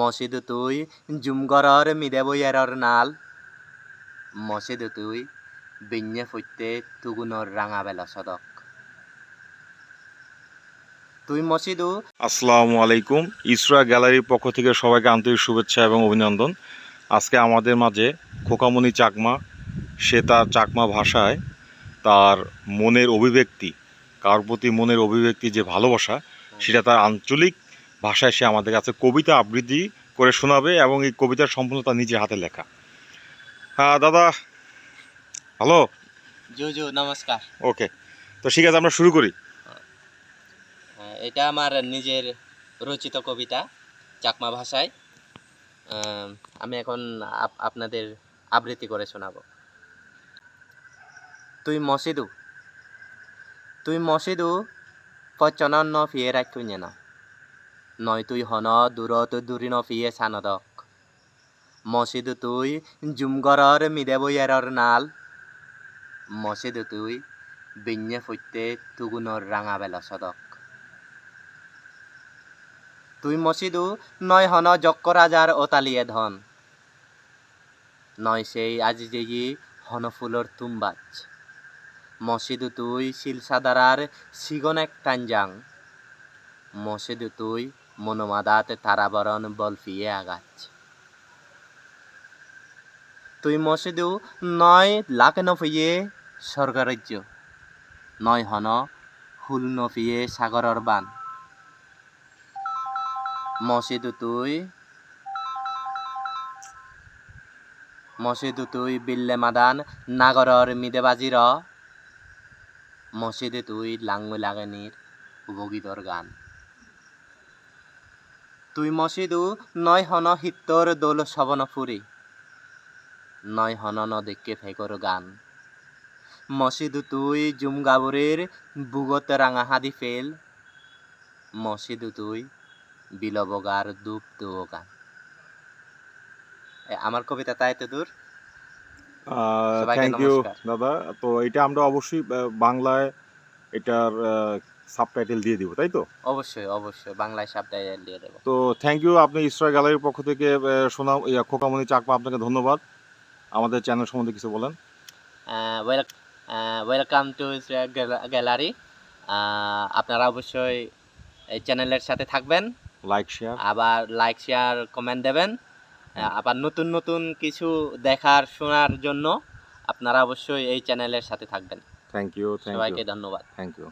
মসজিদ তুই জুমগরর মিদে বইয়ারর নাল। মসজিদ তুই বিඤ্ঞে ফুইতে তুগুনর রাঙা বেলা সদক। তুই মসজিদু আসসালামু আলাইকুম। ইসরা গ্যালারির পক্ষ থেকে সবাইকে আন্তরিক শুভেচ্ছা এবং অভিনন্দন। আজকে আমাদের মাঝে খোকামণি চাকমা, সে তার চাকমা ভাষায় তার মনের অভিব্যক্তি, কার প্রতি মনের অভিব্যক্তি যে ভালোবাসা, সেটা তার আঞ্চলিক ভাষায় সে আমাদের কাছে কবিতা আবৃত্তি করে শোনাবে এবং এই কবিতার সম্পূর্ণ তার নিজে হাতে লেখা। হ্যাঁ দাদা হ্যালো? জু জু নমস্কার। ওকে তো ঠিক আছে আমরা শুরু করি। এটা আমার নিজের রচিত কবিতা চাকমা ভাষায়। আমি এখন আপ- আপনাদের আবৃত্তি করে শোনাবো। তুই মসিদু তুই মসিদু পচনন ন ফিয়ে রাখুnye না। নয় তুই হন দূরত দূরি ন ফিয়ে সানদক। মসজিদু তুই জুমগরর মিদে বইয়ারর নাল। মসজিদু তুই বিඤ্ঞে ফুইতে তুগুনর রাঙা বেলা সদক। তুই মসজিদু নয় হন যক্ক রাজার ওতালিয়ে ধন। নয় সেই আজি যেই হন ফুলর তুম্বাজ। মসজিদু তুই শিলসাদারার সিগন এক টানজাং। মসজিদু তুই মনোমাদাত তারাবরণ বলফিয়ে আগাছ তুই মসজিদু নয় লাখ নফিয়ে স্বর্গরাজ্য, নয় হন হুল নফিয়ে সাগরর বান। মসজিদু তুই মসজিদু তুই বিল্লে মাদান নাগরর মিদে বাজির মসজিদে তুই লাঙ্গু লাগেনির উপগীতর গান। তুই মসজিদু নয় হন হিত্তর দোল শবন ফুরি। নয় হন ন দেখে ফেকর গান। মসজিদু তুই জুম গাবরের বুগত রাঙা হাদি ফেল। মসজিদু তুই বিলবগার দুপ গান। এ, আমার কবিতা তাই তো দূর? Thank you. দাদা। তো এটা আমরা অবশ্যই বাংলায় এটার সাবটাইটেল দিয়ে দিব তাই তো? অবশ্যই অবশ্যই বাংলায় সাবটাইটেল দিয়ে দেবো। তো থ্যাংক ইউ আপনি ইসরা গ্যালারির পক্ষ থেকে ইয়া, খোকামণি চাকমা আপনাকে ধন্যবাদ। আমাদের চ্যানেল সম্বন্ধে কিছু বলেন। ওয়েলকাম টু গ্যালারি আপনারা অবশ্যই এই চ্যানেলের সাথে থাকবেন। লাইক শেয়ার আবার লাইক শেয়ার কমেন্ট দেবেন। আবার নতুন নতুন কিছু দেখার শোনার জন্য আপনারা অবশ্যই এই চ্যানেলের সাথে থাকবেন। থ্যাংক ইউ সবাইকে ধন্যবাদ। Thank you